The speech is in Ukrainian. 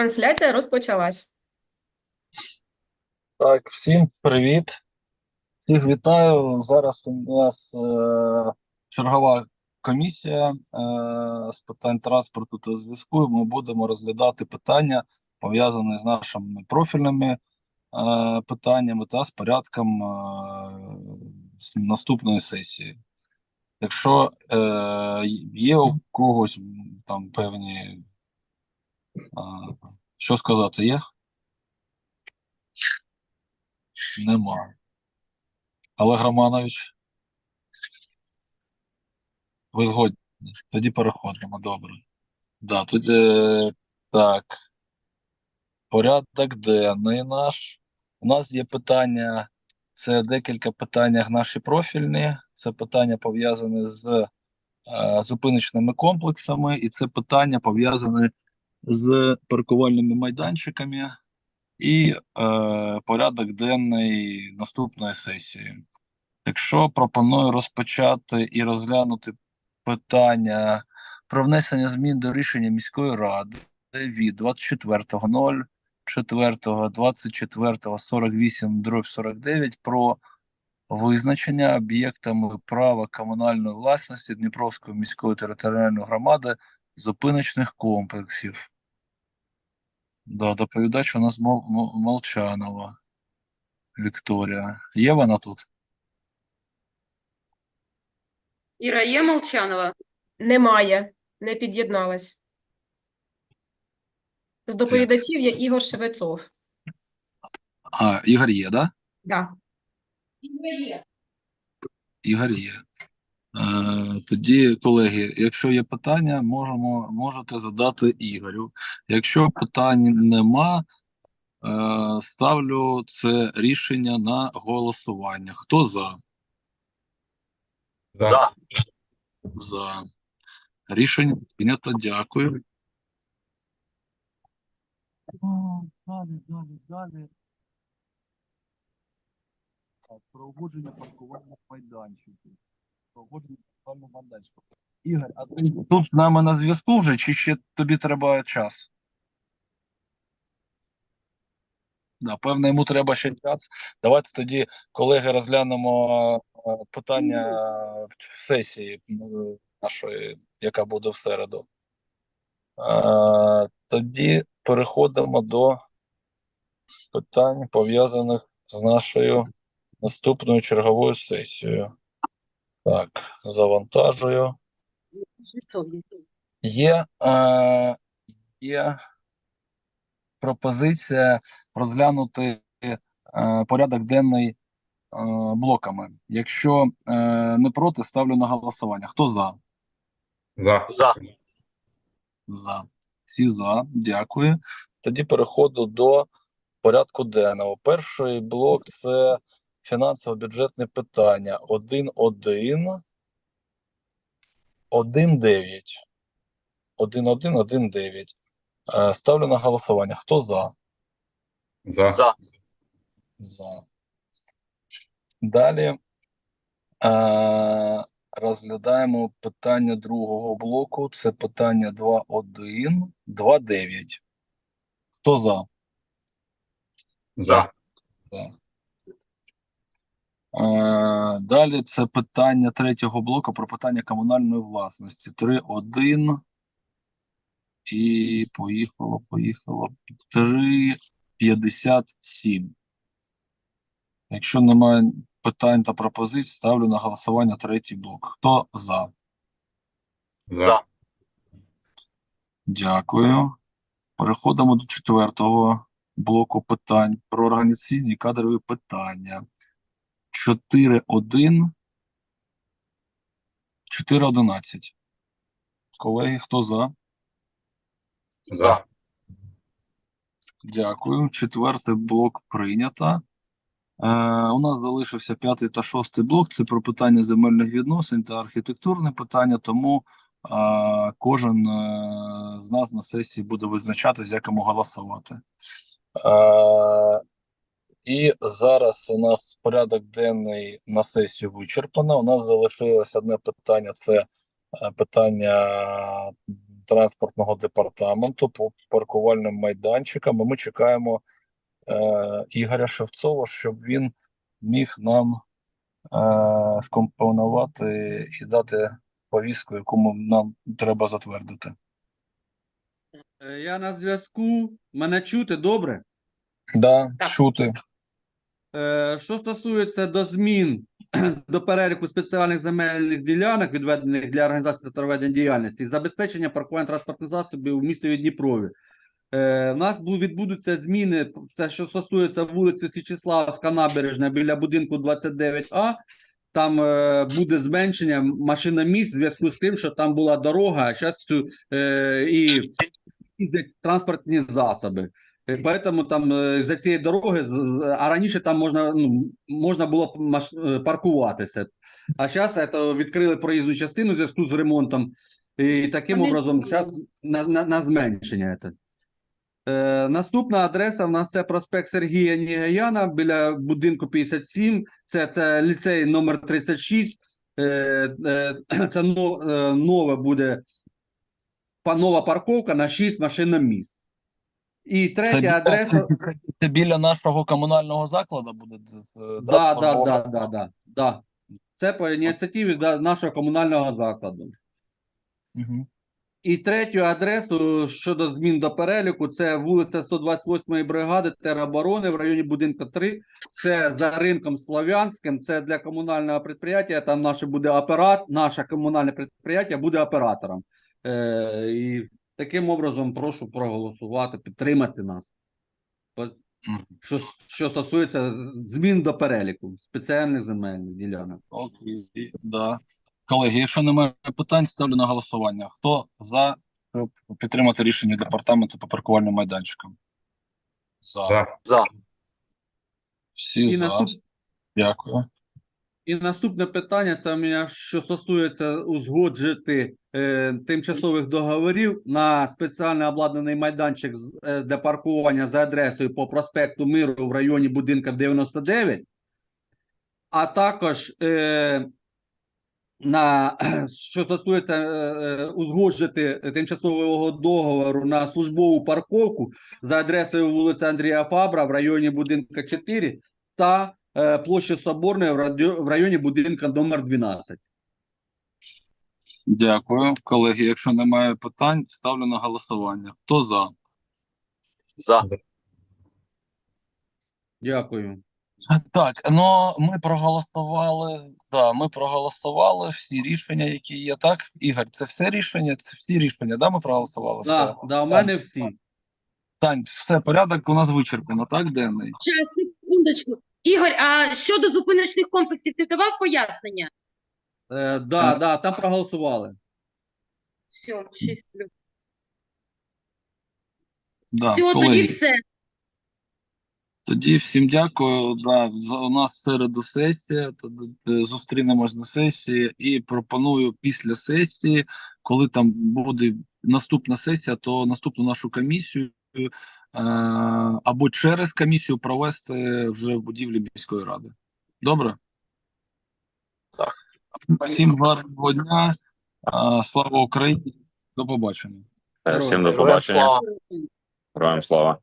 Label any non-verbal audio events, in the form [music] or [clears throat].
Трансляція розпочалась. Так, всім привіт. Всіх вітаю. Зараз у нас е, чергова комісія е, з питань транспорту та зв'язку. Ми будемо розглядати питання, пов'язані з нашими профільними е, питаннями та з порядком е, наступної сесії. Якщо е, є у когось там певні, що сказати, є? Нема. Олег Романович. Ви згодні? Тоді переходимо, добре. Да, тоді е, так. Порядок денний наш. У нас є питання, це декілька питань наші профільні. Це питання пов'язане з е, зупиночними комплексами, і це питання пов'язане з паркувальними майданчиками і е, порядок денний наступної сесії. Якщо пропоную розпочати і розглянути питання про внесення змін до рішення міської ради від 24.04.24.48 про визначення об'єктами права комунальної власності Дніпровської міської територіальної громади зупиночних комплексів. Да, доповідач у нас Мол- Мол- Молчанова Вікторія. Є вона тут? Іра є Молчанова? Немає, не під'єдналась. З доповідачів є Ігор Шевецов. А, Ігор є, да? Да. Є. Ігор є. Е, тоді, колеги, якщо є питання, можемо, можете задати Ігорю. Якщо питань нема, е, ставлю це рішення на голосування. Хто за? За. За. Рішення прийнято. Дякую. Далі, далі, далі. Так, Про угодження паркувальних майданчиків. Ігор, а ти тут з нами на зв'язку вже, чи ще тобі треба час? Да, певно, йому треба ще час. Давайте тоді, колеги, розглянемо е, питання сесії е, нашої, яка буде в середу. Е, Тоді переходимо до питань, пов'язаних з нашою наступною черговою сесією. Так, завантажую. Є, е, є пропозиція розглянути е, порядок денний е, блоками. Якщо е, не проти, ставлю на голосування. Хто за? За. За. За. Всі за. Дякую. Тоді переходу до порядку денного. Перший блок це фінансово-бюджетне питання 1.1, 1.9. 1.1, 1.9. Е, Ставлю на голосування. Хто за? За. За. За. Далі е, розглядаємо питання другого блоку. Це питання 2.1, 2.9. Хто за? За. Так. Е, Далі це питання третього блоку про питання комунальної власності. 3.1 і поїхало, поїхало. 3.57. Якщо немає питань та пропозицій, ставлю на голосування третій блок. Хто за? За. Дякую. Переходимо до четвертого блоку питань про організаційні і кадрові питання. 4.1, 4.11. Колеги, хто за? За. Дякую. Четвертий блок прийнято. Е, у нас залишився п'ятий та шостий блок. Це про питання земельних відносин та архітектурне питання. Тому е, кожен е, з нас на сесії буде визначатись, як йому голосувати. Е, і зараз у нас порядок денний на сесію вичерпано. У нас залишилось одне питання: це е, питання транспортного департаменту по паркувальним майданчикам. І ми чекаємо е, Ігоря Шевцова, щоб він міг нам е, скомпонувати і дати повістку, яку нам треба затвердити. Е, Я на зв'язку. Мене чути добре? Да, Так. чути. Е, Що стосується до змін [clears throat] до переліку спеціальних земельних ділянок, відведених для організації та проведення діяльності, забезпечення паркування транспортних засобів у місті Дніпрові. Е, У нас відбудуться зміни, це що стосується вулиці Січеславська набережна біля будинку 29А. Там е, буде зменшення машиноміст в зв'язку з тим, що там була дорога, а зараз цю е, і транспортні засоби. Е, Поэтому там е, за цієї дороги, а раніше там можна, ну, можна було е, паркуватися. А зараз це відкрили проїзну частину в зв'язку з ремонтом. І таким образом зараз на, на, на зменшення. Це. Е, наступна адреса в нас це проспект Сергія Нігаяна біля будинку 57. Це, це ліцей номер 36. Е, е, це но, е, нове буде нова парковка на 6 машиноміст. І третя адреса. це, біля нашого комунального закладу буде. е, Да, да, да, да, да, да. Це по ініціативі нашого комунального закладу. Мгм. І третю адресу щодо змін до переліку, це вулиця 128-ї бригади тероборони в районі будинку 3. Це за ринком Слов'янським. Це для комунального підприємства. Там наше буде операт, наше комунальне підприємство буде оператором. Е, і таким образом прошу проголосувати, підтримати нас. Що, що стосується змін до переліку спеціальних земельних ділянок. Окей, да. Колеги, якщо немає питань, ставлю на голосування. Хто за, щоб підтримати рішення департаменту по паркувальним майданчикам? За. За. Всі І за. наступ, Дякую. І наступне питання це мене, що стосується узгоджити е, тимчасових договорів на спеціально обладнаний майданчик е, для паркування за адресою по проспекту Миру в районі будинка 99, а також е, на [clears throat] що стосується е, е, узгоджити тимчасового договору на службову парковку за адресою вулиця Андрія Фабра в районі будинка 4 та площі Соборної в, районі будинка номер 12. Дякую. Колеги, якщо немає питань, ставлю на голосування. Хто за? За. Дякую. Так, ну ми проголосували. Да, ми проголосували всі рішення, які є. Так, Ігор, це все рішення, це всі рішення, да, ми проголосували? Да, да, у мене всі. Тань, все, порядок у нас вичерпано, так, денний? Ще секундочку. Ігор, а щодо зупиночних комплексів ти давав пояснення? Е, да, да, там проголосували. Все, 6 плюс. Да, Все, тоді колеги. все. Тоді всім дякую. Да, за- у нас середу сесія. Тоді е, зустрінемось на сесії і пропоную після сесії, коли там буде наступна сесія, то наступну нашу комісію е, або через комісію провести вже в будівлі міської ради. Добре? Так. Всім гарного дня. Е, Слава Україні. До побачення. Всім до побачення. Героям слава.